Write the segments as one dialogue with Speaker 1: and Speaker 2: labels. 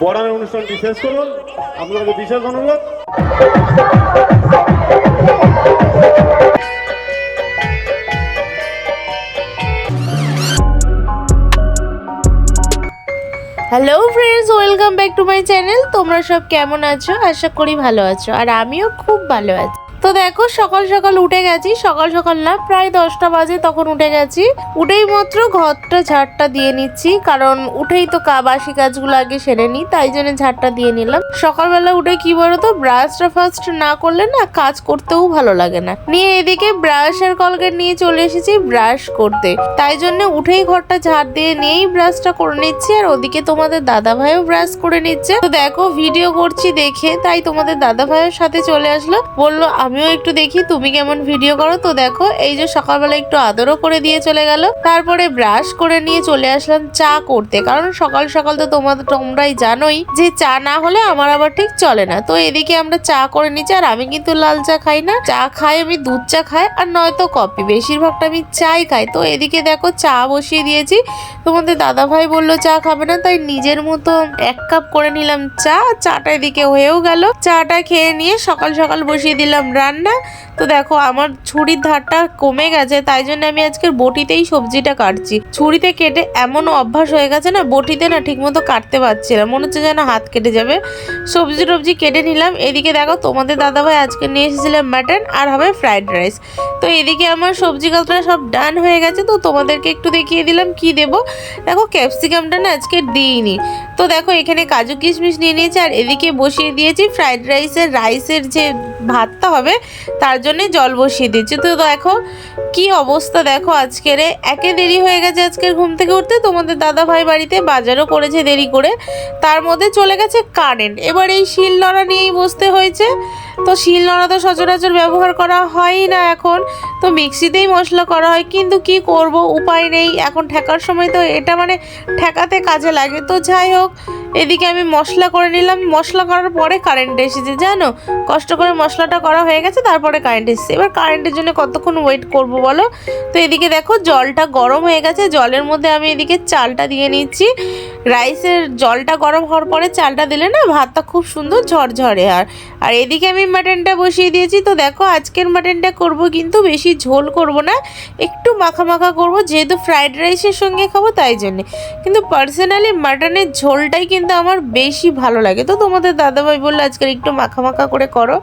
Speaker 1: পড়ানোর অনুষ্ঠানটি শেষ করুন আপনাদের বিশেষ অনুরোধ
Speaker 2: hello friends welcome back to my channel তোমরা সব কেমন আছো? আশা করি ভালো আছো। আর আমিও খুব ভালো আছি। তো দেখো, সকাল সকাল উঠে গেছি। সকাল সকাল না, প্রায় দশটা বাজে তখন উঠে গেছি। উঠেই মাত্র ঘরটা ঝাড়টা দিয়ে নিচ্ছি, কারণ উঠেই তো বাসি কাজগুলো আগে সেরে নিই, তাই জন্য ঝাড়টা দিয়ে নিলাম। সকালবেলা উঠে কি বলতো ব্রাশটা ফার্স্ট না করলে না, কাজ করতেও ভালো লাগে না। নিয়ে এদিকে ব্রাশ আর কলগেট নিয়ে চলে এসেছি ব্রাশ করতে। তাই জন্য উঠেই ঘরটা ঝাড় দিয়ে নিয়েই ব্রাশটা করে নিচ্ছি, আর ওদিকে তোমাদের দাদা ভাইও ব্রাশ করে নিচ্ছে। তো দেখো ভিডিও করছি দেখে, তাই তোমাদের দাদা ভাইয়ের সাথে চলে আসলো। বলল আমিও একটু দেখি, তুমি কেমন ভিডিও করো? তো দেখো, এই যে সকালবেলা একটু আদরও করে দিয়ে চলে গেল। তারপরে ব্রাশ করে নিয়ে চলে আসলাম চা করতে। কারণ সকাল সকাল তো তোমাদের তোমরাই জানোই যে চা না হলে আমার আবার ঠিক চলে না। তো এদিকে আমরা চা করে নিচ্ছি, আর আমি কিন্তু লাল চা খাই না। চা খাই আমি, দুধ চা খাই, আর নয়তো কফি। বেশিরভাগটা আমি চাই খাই। তো এদিকে দেখো চা বসিয়ে দিয়েছি। তোমাদের দাদা ভাই বলল চা খাবে না, তাই নিজের মতো এক কাপ করে নিলাম চা। চাটা এদিকে হয়েও গেল। চাটা খেয়ে নিয়ে সকাল সকাল বসিয়ে দিলাম রান্না। তো দেখো, আমার ছুরির ধারটা কমে গেছে, তাই জন্য আমি আজকের বটিতেই সবজিটা কাটছি। ছুরিতে কেটে এমন অভ্যাস হয়ে গেছে না, বটিতে না ঠিকমতো কাটতে পারছি না। মনে হচ্ছে যেন হাত কেটে যাবে। সবজি টবজি কেটে নিলাম। এদিকে দেখো, তোমাদের দাদাভাই আজকে নিয়ে এসেছিলাম মাটন আর হবে ফ্রাইড রাইস তো এদিকে আমার সবজি কাতরা সব ডান হয়ে গেছে, তো তোমাদেরকে একটু দেখিয়ে দিলাম কি দেব। দেখো ক্যাপসিকামটা না আজকে দিইনি। তো দেখো, এখানে কাজু কিশমিশ নিয়ে নিয়েছি আর এদিকে বসিয়ে দিয়েছি ফ্রাইড রাইসের রাইসের যে ভাতটা হবে তার জন্য জল বসিয়ে দিচ্ছি তো দেখো, কি অবস্থা দেখো আজকের একে দেরি হয়ে গেছে আজকের ঘুম থেকে উঠতে, তোমাদের দাদা ভাই বাড়িতে বাজারও করেছে দেরি করে। তার মধ্যে চলে গেছে কারেন্ট এবার এই শিল নোড়া নিয়েই বসতে হয়েছে। তো শিল নোড়া তো সচরাচর ব্যবহার করা হয়ই না এখন। তো মিক্সিতেই মশলা করা হয়, কিন্তু কি করব, উপায় নেই। এখন ঠেকার সময় তো এটা মানে ঠেকাতে কাজে লাগে। তো যাই হোক, এদিকে আমি মশলা করে নিলাম। মশলা করার পরে কারেন্ট এসেছে, জানো? কষ্ট করে মশলাটা করা হয়ে গেছে, তারপরে কারেন্ট এসছে। এবার কারেন্টের জন্য কতক্ষণ ওয়েট করব বলো? তো এদিকে দেখো জলটা গরম হয়ে গেছে, জলের মধ্যে আমি এদিকে চালটা দিয়ে নিচ্ছি। রাইসের জলটা গরম হওয়ার পরে চালটা দিলে না ভাতটা খুব সুন্দর ঝরঝরে আর আর এদিকে আমি মাটনটা বসিয়ে দিয়েছি। তো দেখো আজকের মাটনটা করব কিন্তু বেশি ঝোল করব না, একটু মাখা মাখা করব, যেহেতু ফ্রাইড রাইসের সঙ্গে খাব তাই জন্যে। কিন্তু পার্সোনালি মাটনের ঝোলটাই কিন্তু আমার বেশি ভালো লাগে। তো তোমাদের দাদাভাই বলল আজকের একটু মাখা মাখা করে করো।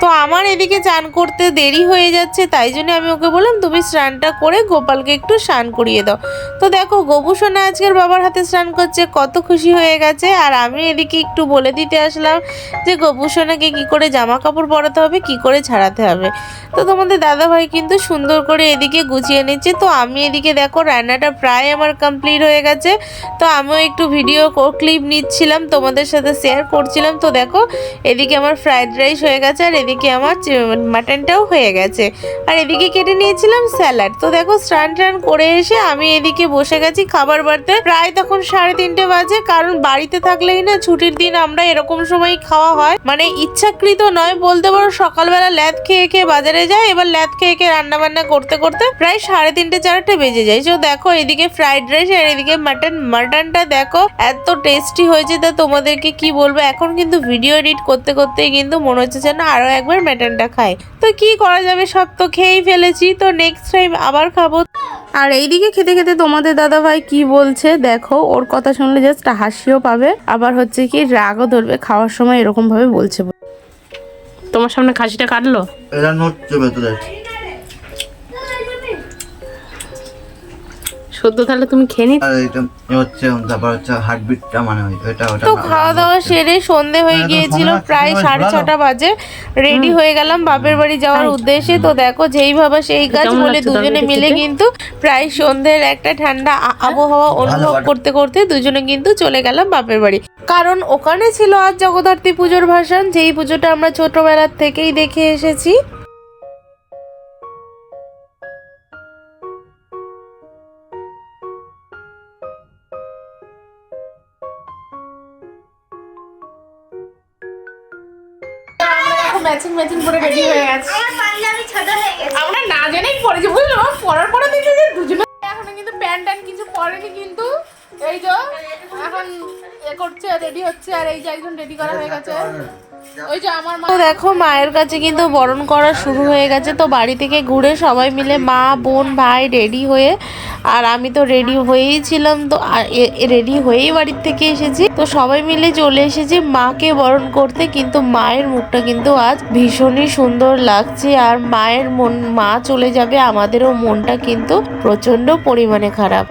Speaker 2: তো আমার এদিকে চান করতে দেরি হয়ে যাচ্ছে, তাই জন্য আমি ওকে বললাম, তুমি স্নানটা করে গোপালকে একটু স্নান করিয়ে দাও। তো দেখো গোপুসোনা আজকের বাবার হাতে স্নান করছে। কত খুশি হয়ে গেছে। আর আমি এদিকে একটু বলে দিতে আসলাম যে, গোপুসোনাকে কি করে জামা কাপড় পরাতে হবে, কি করে ছাড়াতে হবে। তো তোমাদের দাদাভাই কিন্তু সুন্দর করে এদিকে গুছিয়ে নিচ্ছে। তো আমি এদিকে দেখো, রান্নাটা প্রায় আমার কমপ্লিট হয়ে গেছে। তো আমিও একটু ভিডিও ক্লিপ নিচ্ছিলাম, তোমাদের সাথে শেয়ার করছিলাম। তো দেখো, এদিকে আমার ফ্রাইড রাইস হয়ে গেছে, আর এদিকে আমার মাটনটাও হয়ে গেছে। আর এদিকে কেটে নিয়েছিলাম স্যালাড তো দেখো স্নান টান করে এসে আমি এদিকে বসে গেছি খাবার বাড়তে। প্রায় তখন সাড়ে তিনটে বাজে, কারণ বাড়িতে থাকলেই না ছুটির দিন আমরা এরকম সময় খাওয়া হয়। মানে ইচ্ছাকৃত নয়, বলতে পারো সকালবেলা ল্যাদ খেয়ে খেয়ে বাজারে যায় এবার ল্যাদ খেয়ে খেয়ে রান্না বান্না করতে করতে প্রায় সাড়ে তিনটে, চারটে বেজে যায়। তো দেখো এদিকে ফ্রাইড রাইস আর এদিকে মাটন মাটনটা দেখো, এত টেস্টি হয়েছে তা তোমাদেরকে কি বলব? এখন কিন্তু ভিডিও এডিট করতে করতে কিন্তু মনে হচ্ছে যেন আরও একবার মাটনটা খাই তো কি করা যাবে? সব তো খেয়েই ফেলেছি। তো নেক্সট টাইম আবার খাব।
Speaker 3: আর এইদিকে খেতে খেতে তোমাদের দাদা ভাই কি বলছে? দেখো ওর কথা শুনলে জাস্ট হাসিও পাবে। আবার হচ্ছে কি রাগও ধরবে খাওয়ার সময় এরকম ভাবে বলছে। তোমার সামনে খাসিটা কাটলো?
Speaker 4: এরা নড়ছে ভেতরে
Speaker 3: সদ্য তাহলে তুমি খেয়ে নি
Speaker 4: হচ্ছে তারপর হচ্ছে হার্টবিটটা মানে ওইটা ওটা
Speaker 2: তো খাওয়া দাওয়া সেরে সন্ধে হয়ে
Speaker 4: হ্যাঁ,
Speaker 2: গিয়েছিল প্রায় সাড়ে ছটা বাজে। রেডি হয়ে গেলাম বাপের বাড়ি যাওয়ার উদ্দেশ্যে। তো দেখো যেই ভাবা সেই কাজ বলে দুজনে মিলে কিন্তু প্রায় সন্ধ্যের একটা ঠান্ডা আবহাওয়া অনুভব করতে করতে দুজনে কিন্তু চলে গেলাম বাপের বাড়ি। কারণ ওখানে ছিল আজ জগদ্ধাত্রী পুজোর ভাষণ যেই পুজোটা আমরা ছোটবেলার থেকেই দেখে এসেছি। ম্যাচিং ম্যাচিং করে রেডি হয়ে গেছে। আমরা না জেনেই পরেছি বুঝলো পরার পরে দেখি যে দুজনে এখন কিন্তু প্যান্ট ট্যান্ট কিছু পরেনি কিন্তু। এই যে এখন
Speaker 3: করছে রেডি হচ্ছে, আর এই যে একজন রেডি করা হয়ে গেছে। ওই যে আমার মা
Speaker 2: দেখো, মায়ের কাছে কিন্তু বরণ করা শুরু হয়ে গেছে। তো বাড়ি থেকে ঘুরে সবাই মিলে মা, বোন, ভাই রেডি হয়ে, আর আমি তো রেডি হয়েই ছিলাম। তো রেডি হয়েই বাড়ির থেকে এসেছি। তো সবাই মিলে চলে এসেছি মাকে বরণ করতে। কিন্তু মায়ের মুখটা কিন্তু আজ ভীষণই সুন্দর লাগছে। আর মায়ের মন, মা চলে যাবে, আমাদেরও মনটা কিন্তু প্রচণ্ড পরিমাণে খারাপ।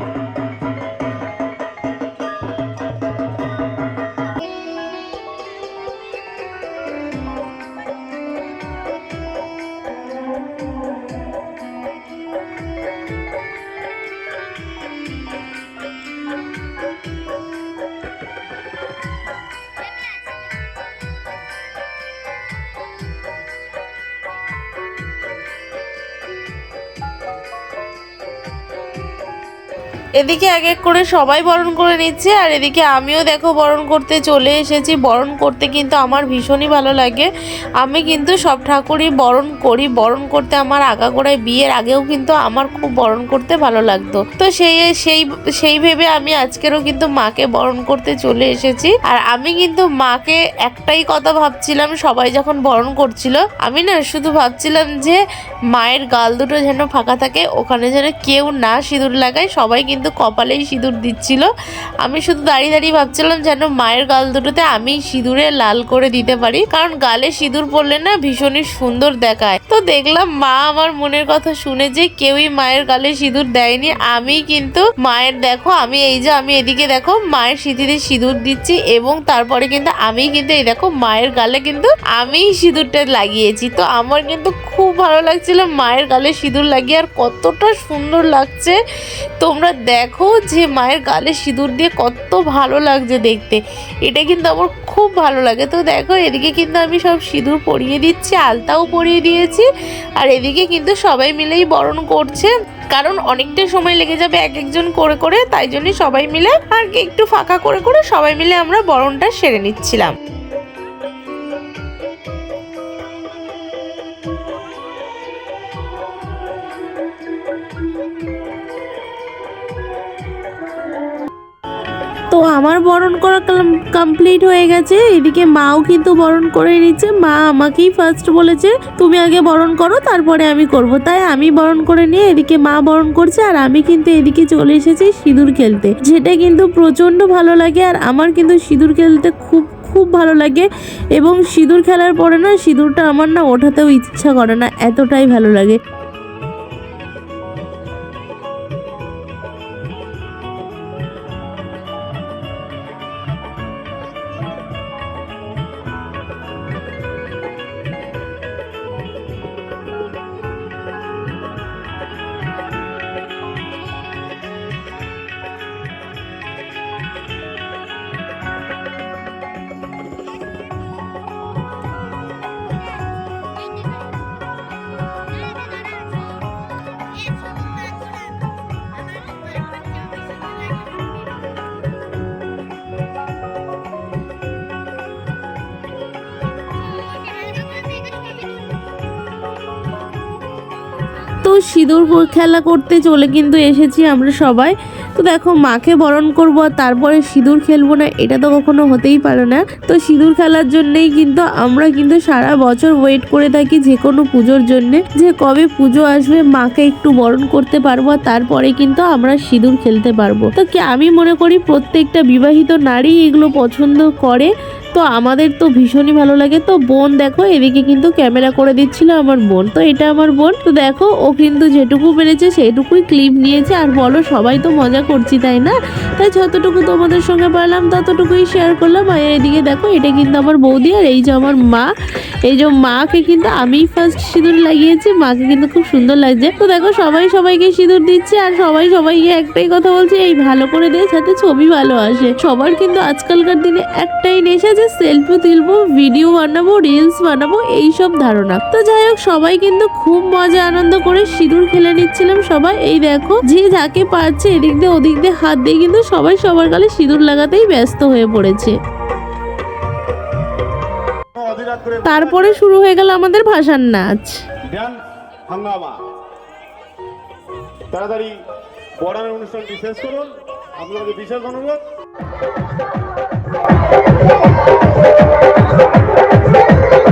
Speaker 2: এদিকে এক এক করে সবাই বরণ করে নিচ্ছে, আর এদিকে আমিও দেখো বরণ করতে চলে এসেছি। বরণ করতে কিন্তু আমার ভীষণই ভালো লাগে। আমি কিন্তু সব ঠাকুরই বরণ করি। বরণ করতে আমার আগাগোড়ায় বিয়ের আগেও কিন্তু আমার খুব বরণ করতে ভালো লাগতো। তো সেই সেই সেই ভেবে আমি আজকেরও কিন্তু মাকে বরণ করতে চলে এসেছি। আর আমি কিন্তু মাকে একটাই কথা ভাবছিলাম, সবাই যখন বরণ করছিল, আমি না শুধু ভাবছিলাম যে মায়ের গাল দুটো যেন ফাঁকা থাকে, ওখানে যেন কেউ না সিঁদুর লাগায়, সবাই কিন্তু কপালেই সিঁদুর দিচ্ছিল। আমি শুধু দাঁড়িয়ে দাঁড়িয়ে ভাবছিলাম যেন মায়ের গাল দুটোতে আমি সিঁদুরে লাল করে দিতে পারি, কারণ গালে সিঁদুর পরলে না ভীষণই সুন্দর দেখায়। তো দেখলাম মা আমার মনের কথা শুনে যে কেউই মায়ের গালে সিঁদুর দেয়নি আমি কিন্তু মায়ের দেখো, আমি এই যে আমি এদিকে দেখো, মায়ের সিঁথিতে সিঁদুর দিচ্ছি এবং তারপরে কিন্তু আমি কিন্তু এই দেখো মায়ের গালে কিন্তু আমি সিঁদুরটা লাগিয়েছি। তো আমার কিন্তু খুব ভালো লাগছিল মায়ের গালে সিঁদুর লাগিয়ে আর কতটা সুন্দর লাগছে। তোমরা দেখো যে মায়ের গালে সিঁদুর দিয়ে কত ভালো লাগছে দেখতে। এটা কিন্তু আমার খুব ভালো লাগে। তো দেখো, এদিকে কিন্তু আমি সব সিঁদুর পরিয়ে দিচ্ছি, আলতাও পরিয়ে দিয়েছি। আর এদিকে কিন্তু সবাই মিলেই বরণ করছে। কারণ অনেকটা সময় লেগে যাবে এক একজন করে করে, তাই জন্যই সবাই মিলে আর একটু ফাঁকা করে করে সবাই মিলে আমরা বরণটা সেরে নিচ্ছিলাম। তো আমার বরণ করা কমপ্লিট হয়ে গেছে। এদিকে মাও কিন্তু বরণ করে নিচ্ছে। মা আমাকেই ফার্স্ট বলেছে, তুমি আগে বরণ করো, তারপরে আমি করব। তাই আমি বরণ করে নিয়ে এদিকে মা বরণ করছে, আর আমি কিন্তু এদিকে চলে এসেছি সিঁদুর খেলতে। যেটা কিন্তু প্রচণ্ড ভালো লাগে, আর আমার কিন্তু সিঁদুর খেলতে খুব খুব ভালো লাগে। এবং সিঁদুর খেলার পরে না, সিঁদুরটা আমার না ওঠাতেও ইচ্ছা করে না, এতটাই ভালো লাগে। সিঁদুর খেলা করতে চলে কিন্তু এসেছি আমরা সবাই। তো দেখো, মাকে বরণ করব আর তারপরে সিঁদুর খেলব না, এটা তো কখনো হতেই পারে না। তো সিঁদুর খেলার জন্যেই কিন্তু আমরা কিন্তু সারা বছর ওয়েট করে থাকি যে কোনো পুজোর জন্যে, যে কবে পুজো আসবে, মাকে একটু বরণ করতে পারব আর তারপরে কিন্তু আমরা সিঁদুর খেলতে পারব। তো কি, আমি মনে করি প্রত্যেকটা বিবাহিত নারী এগুলো পছন্দ করে। তো আমাদের তো ভীষণই ভালো লাগে। তো বোন দেখো, এদিকে কিন্তু ক্যামেরা করে দিচ্ছিল আমার বোন। তো এটা আমার বোন। তো দেখো, ও কিন্তু যেটুকু পেরেছে সেটুকুই ক্লিপ নিয়েছে। আর বলো, সবাই তো মজা করছি, তাই না? তাই যতটুকু তোমাদের সঙ্গে পারলাম, ততটুকুই শেয়ার করলাম। আর এদিকে দেখো, এটা কিন্তু আমার বৌদি আর এই যে আমার মা। এই যে মাকে কিন্তু আমি ফার্স্ট সিঁদুর লাগিয়েছি। মাকে কিন্তু খুব সুন্দর লাগছে। তো দেখো, সবাই সবাইকে সিঁদুর দিচ্ছে আর সবাই সবাইকে একটাই কথা বলছে, এই ভালো করে দে, যাতে ছবি ভালো আসে। সবার কিন্তু আজকালকার দিনে একটাই নেশা যে সেলফি তুলবো ভিডিও বানাবো রিলস বানাবো, এইসব ধারণা। তো যাই হোক, সবাই কিন্তু খুব মজা, আনন্দ করে সিঁদুর খেলে নিচ্ছিলাম সবাই। এই দেখো, যে যাকে পারছে এদিক দিয়ে, ওদিক দিয়ে হাত দিয়ে কিন্তু সবাই সবার গালে সিঁদুর লাগাতেই ব্যস্ত হয়ে পড়েছে। তারপরে শুরু হয়ে গেল আমাদের ভাষার নাচ।
Speaker 1: তাড়াতাড়ি অনুষ্ঠানটি শেষ করুন। আপনাদের বিশেষ অনুরোধ?
Speaker 5: আসছে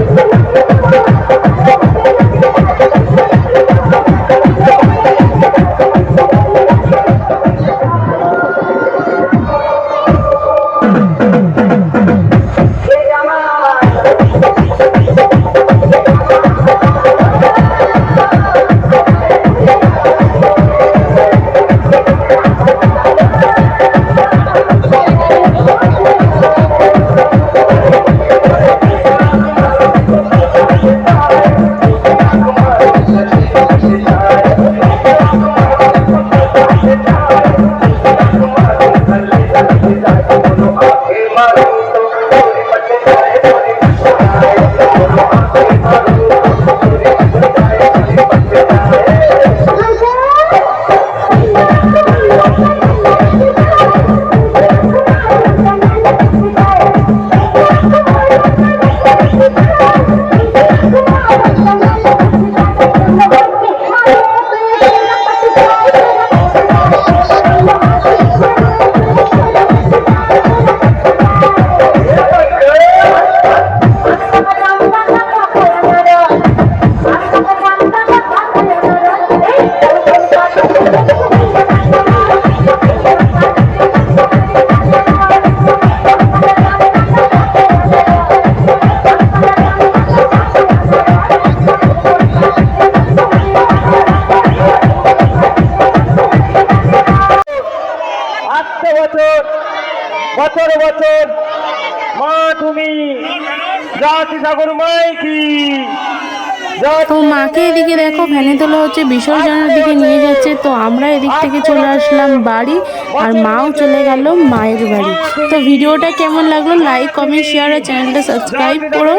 Speaker 2: তো মাকে এদিকে দেখো ভ্যানে তোলা হচ্ছে বিসর্জনের দিকে নিয়ে যাচ্ছে তো আমরা এদিক থেকে চলে আসলাম বাড়ি আর মাও চলে গেল মায়ের বাড়ি। তো ভিডিওটা কেমন লাগল লাইক কমেন্ট শেয়ার আর চ্যানেলটা সাবস্ক্রাইব করো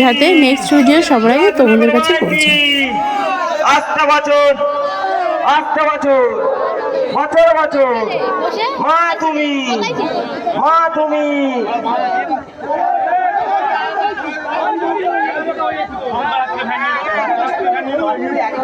Speaker 2: যাতে নেক্সট ভিডিও সবার আগে তোমাদের কাছে
Speaker 5: বছর বছর বছর বছর মা তুমি মা তুমি। Cái gì vậy?